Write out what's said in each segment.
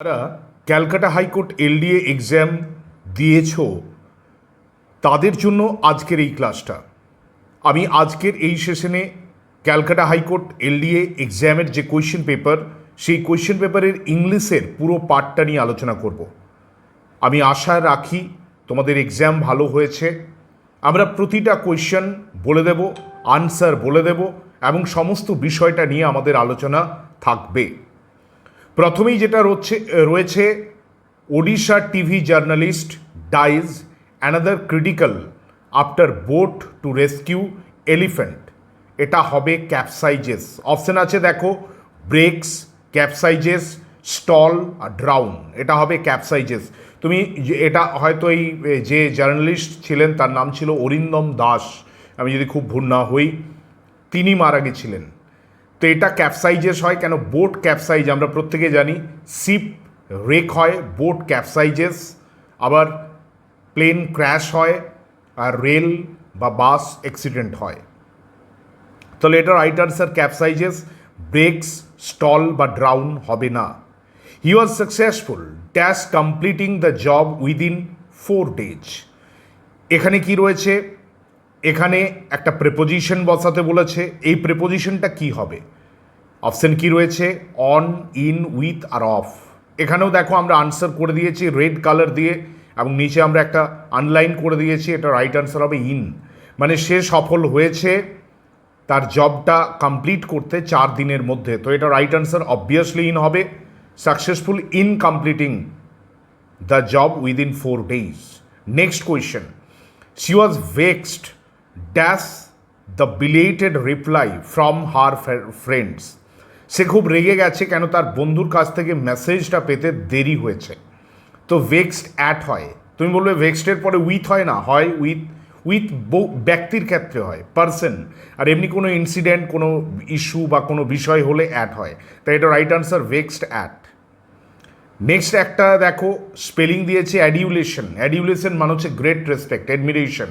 যারা Calcutta high court LDA exam দিয়েছ, তাদের জন্য আজকের এই ক্লাসটা। আমি আজকের এই সেশনে ক্যালকাটা হাইকোর্ট এলডিএ এক্সামের যে কোয়েশ্চেন পেপার, সেই কোয়েশ্চেন পেপারের ইংলিশের পুরো পার্টটা নিয়ে আলোচনা করব। আমি আশা রাখি তোমাদের এক্সাম ভালো হয়েছে। আমরা প্রতিটা কোয়েশ্চেন বলে দেব, আনসার বলে দেব এবং সমস্ত বিষয়টা নিয়ে আমাদের আলোচনা থাকবে। প্রথমেই যেটা রয়েছে রয়েছে Odisha TV journalist dies another critical after boat to rescue elephant এটা হবে ক্যাপসাইজেস অপশন আছে দেখো ব্রেকস ক্যাপসাইজেস স্টল আর ড্রাউন এটা হবে ক্যাপসাইজেস তুমি এটা হয়তো এই, যে জার্নালিস্ট ছিলেন, তার নাম ছিল অরিন্দম দাস। আমি যদি খুব ভুল না হই তিনি মারা গেছিলেন। তো এটা ক্যাপসাইজেস হয়, কেন? বোট ক্যাপসাইজ আমরা প্রত্যেকে জানি। শিপ রেক হয় বোট ক্যাপসাইজেস আবার প্লেন ক্র্যাশ হয়, আর রেল বা বাস অ্যাক্সিডেন্ট হয়। তাহলে এটা right answer capsizes breaks stall বা ড্রাউন হবে না। He was successful dash completing the job within four days এখানে কি রয়েছে? এখানে একটা প্রেপোজিশন বসাতে বলেছে। এই প্রেপোজিশনটা কি হবে? অপশন কি রয়েছে অন, ইন, উইথ আর অফ এখানেও দেখো আমরা আনসার করে দিয়েছি রেড কালার দিয়ে এবং নিচে আমরা একটা আনলাইন করে দিয়েছি, এটা রাইট আনসার হবে ইন মানে সে সফল হয়েছে, তার জবটা কমপ্লিট করতে চার দিনের মধ্যে তো এটা রাইট আনসার অবভিয়াসলি ইন হবে successful in completing the job within four days. Next question. She was vexed dash the belated reply from her friends. সে খুব রেগে গেছে কেন তার বন্ধুর কাছ থেকে মেসেজটা পেতে দেরি হয়েছে। তো ভেক্সড অ্যাট হয়। তুমি বলবে ভেক্সডের পরে উইথ হয় না, হয় উইথ উইথ ব্যক্তির ক্ষেত্রে হয় পার্সন আর এমনি কোনো ইনসিডেন্ট কোনো ইস্যু বা কোনো বিষয় হলে অ্যাড হয়। তাই এটা right answer vexed at next একটা দেখো স্পেলিং দিয়েছে অ্যাডিউলেশন অ্যাডিউলেশন মানে হচ্ছে গ্রেট রেসপেক্ট অ্যাডমিরেশন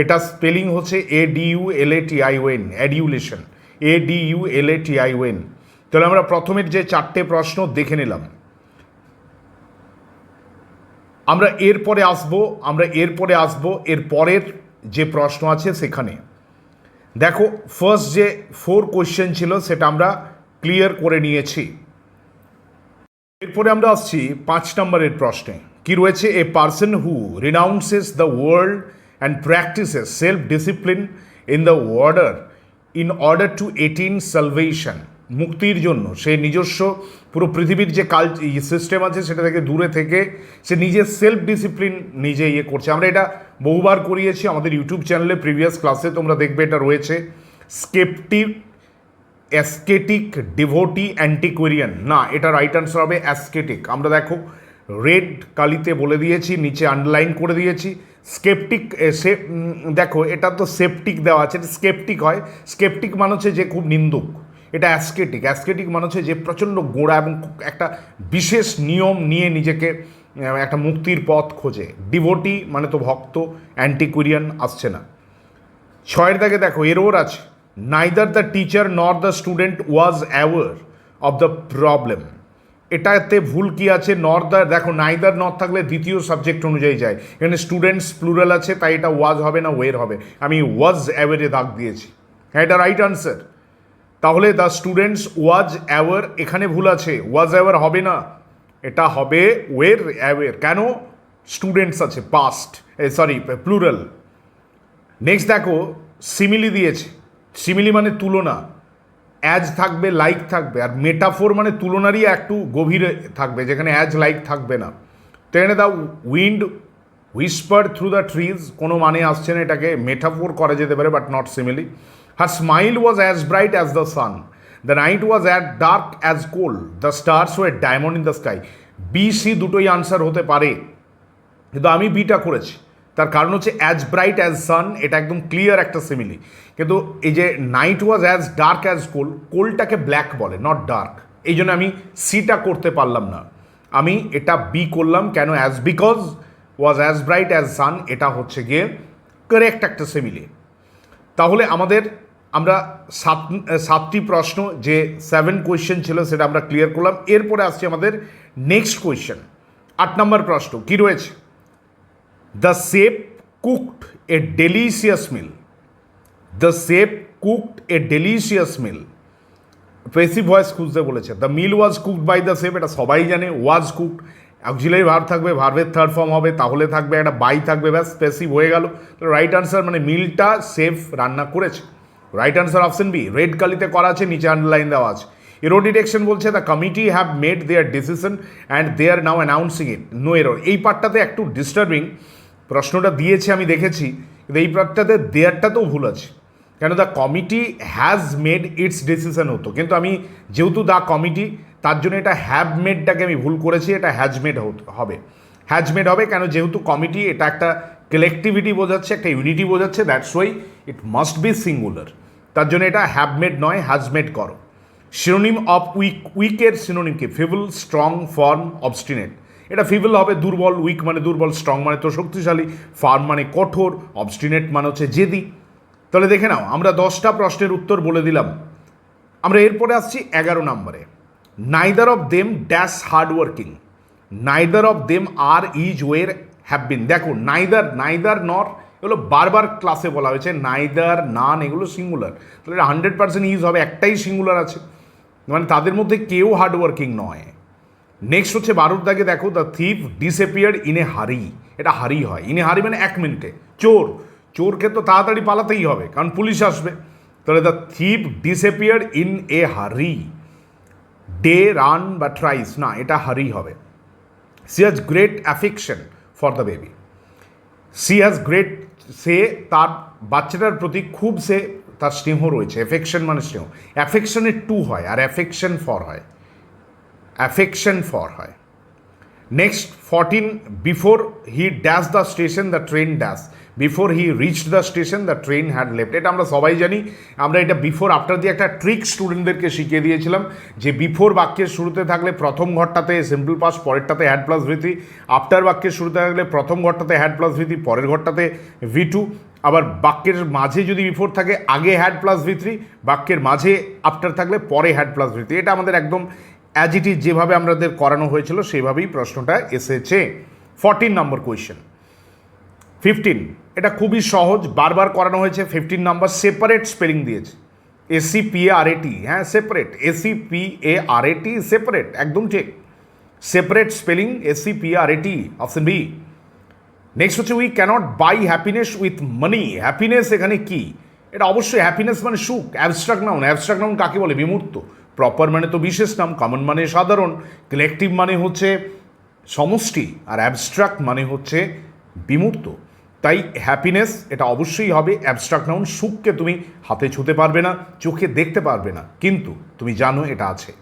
এটা স্পেলিং হচ্ছে A D U L A T I O N adulation A D U L A T I O N তাহলে আমরা প্রথমের যে চারটে প্রশ্ন দেখে নিলাম। আমরা এরপরে আসব, আমরা এরপরে আসব, এর পরের যে প্রশ্ন আছে সেখানে। দেখো ফার্স্ট যে ফোর কোয়েশ্চেন ছিল সেটা আমরা ক্লিয়ার করে নিয়েছি। এরপরে আমরা আসছি পাঁচ নম্বরের প্রশ্নে। কি রয়েছে? A person who renounces the world and practises self discipline in the warder in order to attain salvation মুক্তির জন্য, সে নিজস্ব পুরো পৃথিবীর যে কাল সিস্টেম আছে সেটা থেকে দূরে থেকে সে নিজের সেলফ ডিসিপ্লিন নিজে ইয়ে করছে। আমরা এটা বহুবার করিয়েছি আমাদের ইউটিউব চ্যানেলে প্রিভিয়াস ক্লাসে তোমরা দেখবে এটা রয়েছে। স্কেপটিভ অ্যাসকেটিক ডিভোটি অ্যান্টিকোরিয়ান না, এটা রাইট আনসার হবে অ্যাসকেটিক আমরা দেখো রেড কালিতে বলে দিয়েছি, নিচে আন্ডারলাইন করে দিয়েছি। স্কেপটিক সে দেখো, এটা তো সেপটিক দেওয়া আছে, এটা স্কেপটিক হয়। স্কেপটিক মানে হচ্ছে যে খুব নিন্দুক। এটা অ্যাসকেটিক অ্যাসকেটিক মানে হচ্ছে যে প্রচণ্ড গোড়া এবং একটা বিশেষ নিয়ম নিয়ে নিজেকে একটা মুক্তির পথ খোঁজে। ডিভোটি মানে তো ভক্ত অ্যান্টিকুরিয়ান আসছে না। ছয়ের দাগে দেখো এরোর আছে। Neither the teacher nor the student was aware of the problem এটাতে ভুল কি আছে? নর দ্য দেখো নাইদার নর থাকলে দ্বিতীয় সাবজেক্ট অনুযায়ী যায়। এখানে স্টুডেন্টস প্লুরাল আছে, তাই এটা ওয়াজ হবে না ওয়ের হবে। আমি ওয়াজ অ্যাওয়ারে দাগ দিয়েছি। হ্যাঁ এটা রাইট আনসার তাহলে দ্য স্টুডেন্টস ওয়াজ অ্যাওয়ার এখানে ভুল আছে ওয়াজ অ্যাওয়ার হবে না। এটা হবে ওয়ের অ্যাওয়ার কেন? স্টুডেন্টস আছে পাস্ট সরি প্লুরাল নেক্সট দেখো সিমিলি দিয়েছে। সিমিলি মানে তুলনা। অ্যাজ থাকবে লাইক থাকবে। আর মেটাফোর মানে তুলনারই একটু গভীরে থাকবে, যেখানে অ্যাজ লাইক থাকবে না। তো এখানে the wind whisper through the trees কোনো মানে আসছে না এটাকে। মেটাফোর করা যেতে পারে but not simile her smile was as bright as the sun the night was at dark as coal the stars way diamond in the sky B C দুটোই answer হতে পারে। কিন্তু আমি বিটা করেছি। তার কারণ হচ্ছে অ্যাজ ব্রাইট অ্যাজ সান এটা একদম ক্লিয়ার একটা সিমিলি কিন্তু এই যে night was as dark as coal কোলটাকে black বলে নট ডার্ক এই জন্য আমি সিটা করতে পারলাম না। আমি এটা বি করলাম কেন? As because was as bright as sun এটা হচ্ছে গিয়ে কারেক্ট একটা সিমিলি তাহলে আমাদের আমরা সাত, সাতটি প্রশ্ন, যে সেভেন কোয়েশ্চেন ছিল সেটা আমরা ক্লিয়ার করলাম। এরপরে আসছে আমাদের নেক্সট কোয়েশ্চেন আট নম্বর প্রশ্ন, কী রয়েছে? The chef cooked a delicious meal the chef cooked a delicious meal passive voice খুঁজতে বলেছে। The meal was cooked by the chef এটা সবাই জানে ওয়াজ কুকড অক্সিলারি ভার্ব থাকবে ভার্বের থার্ড ফর্ম হবে, তাহলে থাকবে, একটা বাই থাকবে, ব্যাস পেসিভ হয়ে গেল। রাইট আনসার মানে মিলটা সেফ রান্না করেছে। Right answer option B red কালিতে করা আছে, নিচে আন্ডারলাইন দেওয়া আছে। এরো ডিটেকশন বলছে the committee have made their decision and they are now announcing it no error এই পার্টটাতে একটু ডিস্টার্বিং প্রশ্নটা দিয়েছে, আমি দেখেছি। কিন্তু এই পার্টটাতে দেয়ারটাতেও ভুল আছে। কেন the committee has made its decision হতো। কিন্তু আমি যেহেতু দ্য কমিটি তার জন্য এটা হ্যাভ মেডটাকে আমি ভুল করেছি, এটা হ্যাজ মেড হবে। হ্যাজ মেড হবে কেন যেহেতু কমিটি এটা একটা কালেকটিভিটি বোঝাচ্ছে, একটা ইউনিটি বোঝাচ্ছে that's why it must be singular তার জন্য এটা হ্যাভ মেড নয় হ্যাজমেড করো। সিনোনিম অফ উইক, উইকের সিনোনিম কি ফিবল, স্ট্রং, ফর্ম, অবস্টিনেট। এটা ফিবল হবে দুর্বল, উইক মানে দুর্বল, স্ট্রং মানে তো শক্তিশালী, ফার্ম মানে কঠোর, অবস্টিনেট মানে হচ্ছে জেদি। তাহলে দেখে নাও, আমরা দশটা প্রশ্নের উত্তর বলে দিলাম। আমরা এরপরে আসছি এগারো নম্বরে। Neither of them dash hard working neither of them are is were have been দেখো নাইদার নাইদার নর এগুলো বারবার ক্লাসে বলা হয়েছে নাইদার নান এগুলো সিঙ্গুলার তাহলে হান্ড্রেড পার্সেন্ট ইউজ হবে, একটাই সিঙ্গুলার আছে। মানে তাদের মধ্যে কেউ হার্ড ওয়ার্কিং নয়। নেক্সট হচ্ছে বারোর দাগে দেখো দ্য থিপ ডিসএপিয়ার ইন এ হারি এটা হারি হয়। ইন এ হারি মানে এক মিনিটে চোর। চোরকে তো তাড়াতাড়ি পালাতেই হবে, কারণ পুলিশ আসবে। তাহলে the থিপ ডিসএপিয়ার in a hurry day run বা ট্রাইস না, এটা হারি হবে। She has great affection for the baby she has great সে তার বাচ্চাটার প্রতি খুব সে তার স্নেহ রয়েছে অ্যাফেকশন মানে স্নেহ। অ্যাফেকশনের টু হয়, আর অ্যাফেকশন ফর হয়। অ্যাফেকশন ফর হয়। Next fourteen before he dash the station the train dash before he reach the station the train had left এটা আমরা সবাই জানি। আমরা এটা বিফোর আফটার দিয়ে একটা ট্রিক স্টুডেন্টদেরকে শিখিয়ে দিয়েছিলাম যে বিফোর বাক্যের শুরুতে থাকলে প্রথম ঘরটাতে simple past পরেরটাতে had plus V three after বাক্যের শুরুতে থাকলে প্রথম ঘরটাতে হ্যাড প্লাস ভিথি পরের ঘরটাতে ভি টু আবার বাক্যের মাঝে যদি বিফোর থাকে, আগে হ্যাড প্লাস ভি থ্রি বাক্যের মাঝে আফটার থাকলে পরে হ্যাড প্লাস ভি থ্রি এটা আমাদের একদম অ্যাজ ইট ইজ যেভাবে আমাদের করানো হয়েছিল, সেভাবেই প্রশ্নটা এসেছে। ফরটিন নম্বর কোয়েশ্চেন ফিফটিন এটা খুবই সহজ, বারবার করানো হয়েছে ফিফটিন নাম্বার সেপারেট স্পেলিং দিয়েছে। S E P R A T হ্যাঁ separate S E P A R A T separate একদম ঠিক। Separate spelling S E P R A T option B next হচ্ছে we can't buy happiness with money happiness এখানে কি? এটা অবশ্যই happiness মানে সুখ। অ্যাবস্ট্রাক্ট নাউন অ্যাবস্ট্রাক্ট নাউন কাকে বলে? বিমূর্ত। প্রপার মানে তো বিশেষ নাম কমন মানে সাধারণ কালেকটিভ মানে হচ্ছে সমষ্টি আর অ্যাবস্ট্রাক্ট মানে হচ্ছে বিমূর্ত। তাই হ্যাপিনেস এটা অবশ্যই হবে অ্যাবস্ট্রাক্ট নাউন সুখকে তুমি হাতে ছুতে পারবে না, চোখে দেখতে পারবে না, কিন্তু তুমি জানো এটা আছে।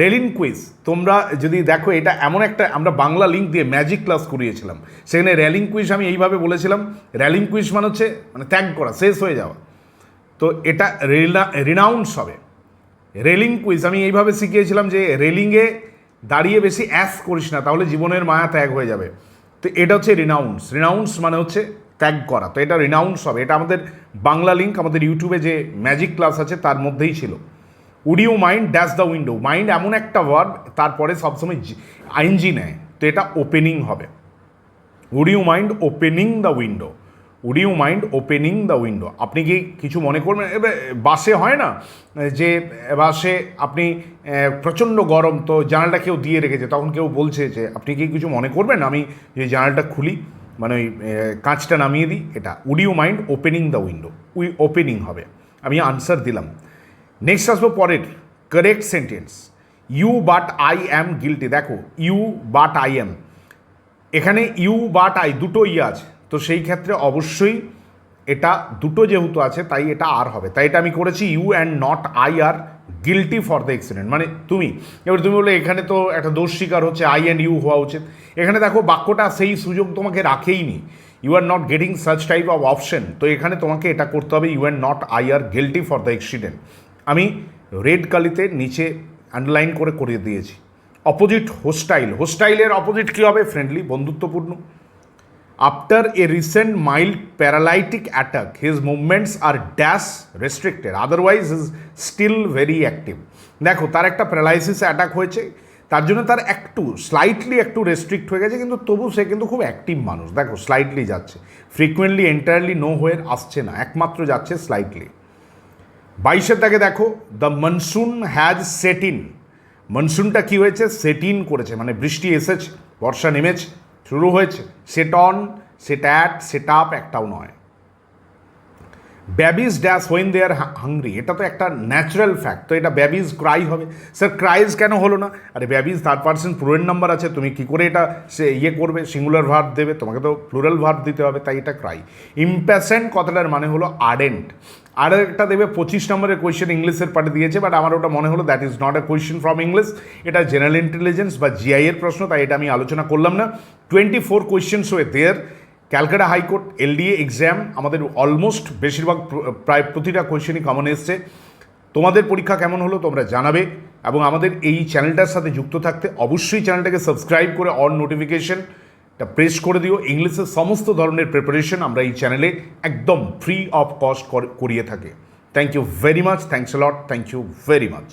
রেলিন কুইজ তোমরা যদি দেখো এটা এমন একটা, আমরা বাংলা লিঙ্ক দিয়ে ম্যাজিক ক্লাস করিয়েছিলাম। সেখানে র্যালিং কুইজ আমি এইভাবে বলেছিলাম র্যালিং কুইজ মানে হচ্ছে মানে ত্যাগ করা, শেষ হয়ে যাওয়া। তো এটা রিনাউন্স হবে। রেলিং কুইজ, আমি এইভাবে শিখিয়েছিলাম যে রেলিংয়ে দাঁড়িয়ে বেশি অ্যাস করিস না, তাহলে জীবনের মায়া ত্যাগ হয়ে যাবে। তো এটা হচ্ছে রিনাউন্স। রিনাউন্স মানে হচ্ছে ত্যাগ করা। তো এটা রিনাউন্স হবে। এটা আমাদের বাংলা লিঙ্ক আমাদের ইউটিউবে যে ম্যাজিক ক্লাস আছে, তার মধ্যেই ছিল। Would you mind dash the window mind এমন একটা ওয়ার্ড তারপরে সবসময় আইনজি নেয়। তো এটা ওপেনিং হবে। Would you mind opening the window would you mind opening the window আপনি কি কিছু মনে করবেন? বাসে হয় না যে, বাসে আপনি প্রচণ্ড গরম, তো জানালাটা কেউ দিয়ে রেখেছে, তখন কেউ বলছে যে, আপনি কি কিছু মনে করবেন? আমি যে জানালটা খুলি মানে ওই কাঁচটা নামিয়ে দিই, এটা। Would you mind opening the window we opening হবে। আমি আনসার দিলাম। নেক্সট আসব পরের। Correct sentence you but I am guilty দেখো ইউ বাট আই অ্যাম এখানে ইউ বাট আই দুটো ই আছে। তো সেই ক্ষেত্রে অবশ্যই এটা দুটো যেহেতু আছে, তাই এটা আর হবে। তাই এটা আমি করেছি you and not I are guilty for the accident. মানে তুমি, এবার তুমি বলে এখানে তো একটা দোষ স্বীকার হচ্ছে, আই অ্যান্ড ইউ হওয়া উচিত। এখানে দেখো, বাক্যটা সেই সুযোগ তোমাকে রাখেইনি you are not getting such type of option. তো এখানে তোমাকে এটা করতে হবে, you and not I are guilty for the accident. আমি রেড কালিতে নিচে আন্ডারলাইন করে করিয়ে দিয়েছি। অপোজিট হোস্টাইল, হোস্টাইলের অপোজিট কী হবে? ফ্রেন্ডলি, বন্ধুত্বপূর্ণ। After a recent mild paralytic attack his movements are dash restricted otherwise is still very active দেখো, তার একটা প্যারালাইসিস অ্যাটাক হয়েছে। তার জন্য তার একটু স্লাইটলি একটু রেস্ট্রিক্ট হয়ে গেছে, কিন্তু তবু সে কিন্তু খুব অ্যাক্টিভ মানুষ। দেখো স্লাইটলি যাচ্ছে। ফ্রিকুয়েন্টলি এন্টায়ারলি নো হয়ে আসছে না। একমাত্র যাচ্ছে স্লাইটলি বাইশের দাগে দেখো the monsoon has set in মনসুনটা কী হয়েছে? সেট ইন করেছে। মানে বৃষ্টি এসেছে, বর্ষা নেমেছে। শুরু হয়েছে। Set on set at set up একটাও নয়। Babies dash when they are hungry এটা তো একটা ন্যাচারাল ফ্যাক্ট তো এটা ব্যাবিজ ক্রাই হবে। স্যার ক্রাইজ কেন হলো না? আরে babies third person plural number আছে, তুমি কী করে এটা সে ইয়ে করবে? সিঙ্গুলার ভার্ব দেবে, তোমাকে তো প্লুরাল ভার্ব দিতে হবে, তাই এটা ক্রাই ইম্প্যাসেন্ট কথাটার মানে হলো আর্ডেন্ট আর একটা দেবে, পঁচিশ নম্বরের কোয়েশ্চেন ইংলিশের পার্টে দিয়েছে বাট আমার ওটা মনে হলো that is not a question from English এটা জেনারেল ইন্টেলিজেন্স বা জিআই এর প্রশ্ন, তাই এটা আমি আলোচনা করলাম না। Twenty four questions were there Calcutta high court LDA exam আমাদের অলমোস্ট বেশিরভাগ প্রায় প্রতিটা কোয়েশ্চেনই কমন এসছে। তোমাদের পরীক্ষা কেমন হলো তোমরা জানাবে এবং আমাদের এই চ্যানেলটার সাথে যুক্ত থাকতে অবশ্যই চ্যানেলটাকে সাবস্ক্রাইব করে অন নোটিফিকেশন টা প্রেস করে দিও। ইংলিশের সমস্ত ধরনের প্রিপারেশন আমরা এই চ্যানেলে একদম ফ্রি অফ কস্ট করিয়ে থাকি। Thank you very much thanks lot thank you very much